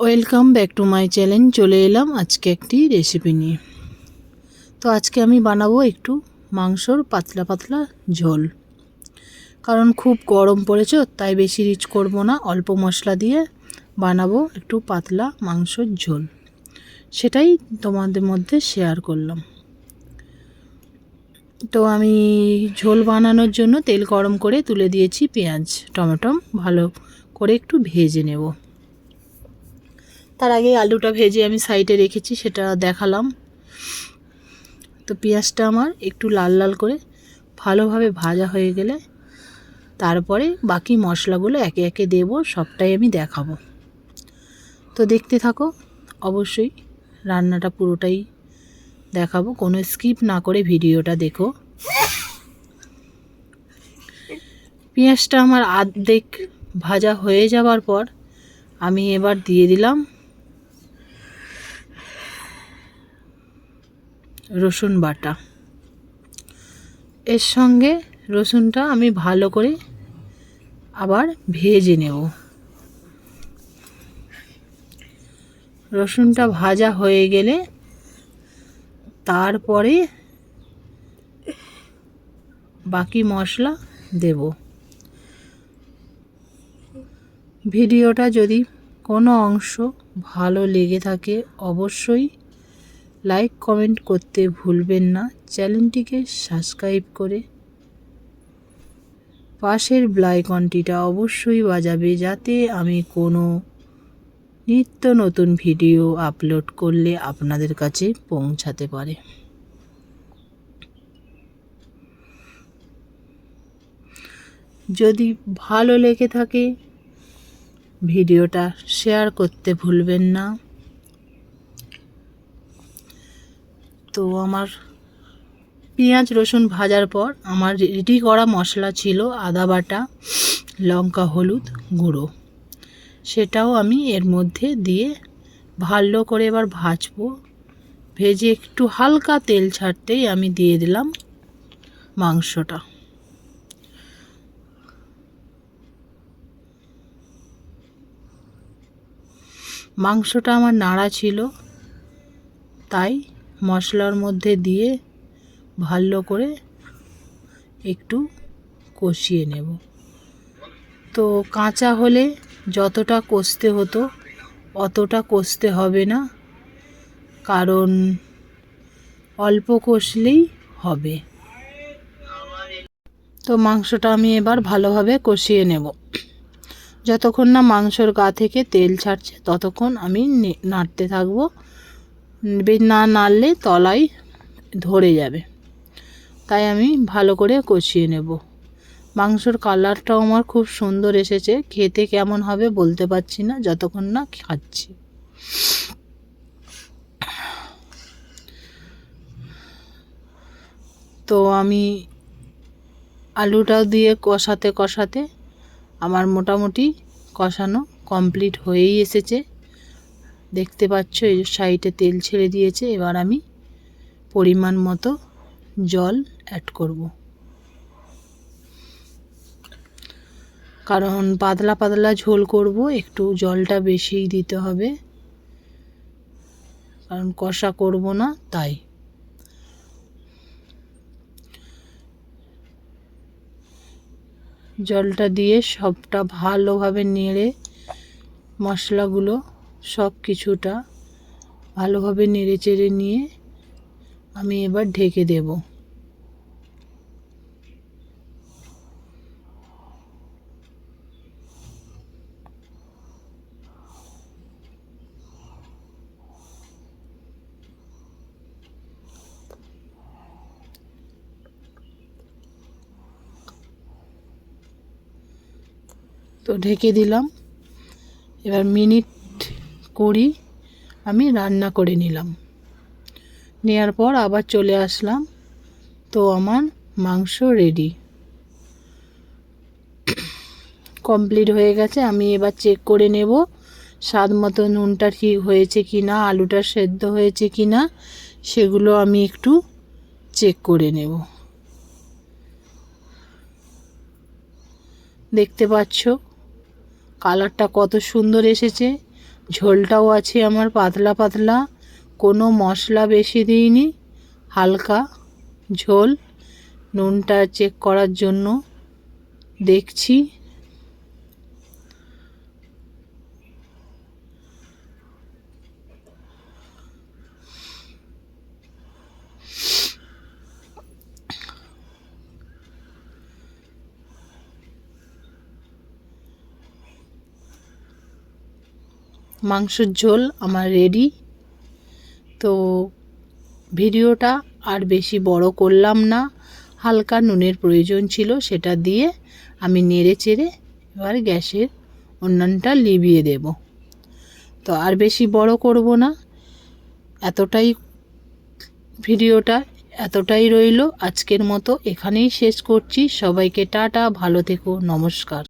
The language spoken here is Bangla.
Welcome back to my channel চলে এলাম আজকে একটি রেসিপি নিয়ে। তো আজকে আমি বানাবো একটু মাংসর পাতলা পাতলা ঝোল। কারণ খুব গরম পড়েছে, তাই বেশি রিচ করব না। অল্প মশলা দিয়ে বানাবো একটু পাতলা মাংসর ঝোল। সেটাই তোমাদের মধ্যে শেয়ার করলাম। তো আমি ঝোল বানানোর জন্য তেল গরম করে তুলে দিয়েছি পেঁয়াজ, টমেটো, ভালো করে একটু ভেজে নেব। তার আগে আলুটা ভেজে আমি সাইডে রেখেছি, সেটা দেখালাম। তো পেঁয়াজটা আমার একটু লাল লাল করে ভালোভাবে ভাজা হয়ে গেলে তারপরে বাকি মশলাগুলো একে একে দেব, সবটাই আমি দেখাবো। তো দেখতে থাকো, অবশ্যই রান্নাটা পুরোটাই দেখাবো, কোনো স্কিপ না করে ভিডিওটা দেখো। পেঁয়াজটা আমার আর্ধেক ভাজা হয়ে যাওয়ার পর আমি এবার দিয়ে দিলাম রসুন বাটা। এর সঙ্গে রসুনটা আমি ভালো করে আবার ভেজে নেব। রসুনটা ভাজা হয়ে গেলে তারপরে বাকি মশলা দেব। ভিডিওটা যদি কোনো অংশ ভালো লেগে থাকে, অবশ্যই লাইক কমেন্ট করতে ভুলবেন না। চ্যানেলটিকে সাবস্ক্রাইব করে পাশের ব্লাইকনটিটা অবশ্যই বাজাবে যাতে আমি কোনো নিত্য নতুন ভিডিও আপলোড করলে আপনাদের কাছে পৌঁছাতে পারে। যদি ভালো লেগে থাকে ভিডিওটা শেয়ার করতে ভুলবেন না। তো আমার পেঁয়াজ রসুন ভাজার পর আমার রেডি করা মশলা ছিল আদা বাটা, লঙ্কা, হলুদ গুঁড়ো। সেটাও আমি এর মধ্যে দিয়ে ভালো করে এবার ভাজবো। ভেজে একটু হালকা তেল ছাড়তেই আমি দিয়ে দিলাম মাংসটা। মাংসটা আমার নাড়া ছিল, তাই মশলার মধ্যে দিয়ে ভালো করে একটু কষিয়ে নেব। তো কাঁচা হলে যতটা কষতে হতো অতটা কষতে হবে না, কারণ অল্প কষলেই হবে। তো মাংসটা আমি এবার ভালোভাবে কষিয়ে নেব। যতক্ষণ না মাংসর গা থেকে তেল ছাড়ছে, ততক্ষণ আমি নাড়তে থাকব। না নাড়লে তলায় ধরে যাবে। তাই আমি ভালো করে কষিয়ে নেব। মাংসর কালারটাও আমার খুব সুন্দর এসেছে। খেতে কেমন হবে বলতে পারছি না, যতক্ষণ না খাচ্ছি। তো আমি আলুটাও দিয়ে কষাতে কষাতে আমার মোটামুটি কষানো কমপ্লিট হয়েই এসেছে। দেখতে পাচ্ছ, এই সাইডে তেল ছেড়ে দিয়েছে, এবার আমি পরিমাণ মতো জল অ্যাড করব। কারণ পাতলা পাতলা ঝোল করব, একটু জলটা বেশিই দিতে হবে। কারণ কষা করব না, তাই। জলটা দিয়ে সবটা ভালোভাবে নেড়ে মশলাগুলো সব কিছুটা ভালোভাবে নেড়ে চেড়ে নিয়ে আমি এবার ঢেকে দেব। তো ঢেকে দিলাম। এবার মিনিট কুড়ি আমি রান্না করে নিলাম। নেওয়ার পর আবার চলে আসলাম, তো আমার মাংস রেডি কমপ্লিট হয়ে গেছে, আমি এবার চেক করে নেব, স্বাদ মতো নুনটা ঠিক হয়েছে কি না আলুটা সেদ্ধ হয়েছে কি না সেগুলো আমি একটু চেক করে নেব। দেখতে পাচ্ছ কালারটা কত সুন্দর এসেছে। ঝোলটাও আছে আমার পাতলা পাতলা। কোনো মশলা বেশি দিইনি, হালকা ঝোল। নুনটা চেক করার জন্য দেখছি। মাংসের ঝোল আমার রেডি তো ভিডিওটা আর বেশি বড় করলাম না, হালকা নুনের প্রয়োজন ছিল সেটা দিয়ে আমি নেড়ে চেড়ে এবার গ্যাসের উন্নয়নটা লিভিয়ে দেব। তো আর বেশি বড় করব না, এতটাই ভিডিওটা এতটাই রইল। আজকের মতো এখানেই শেষ করছি। সবাইকে টাটা, ভালো থেকো, নমস্কার।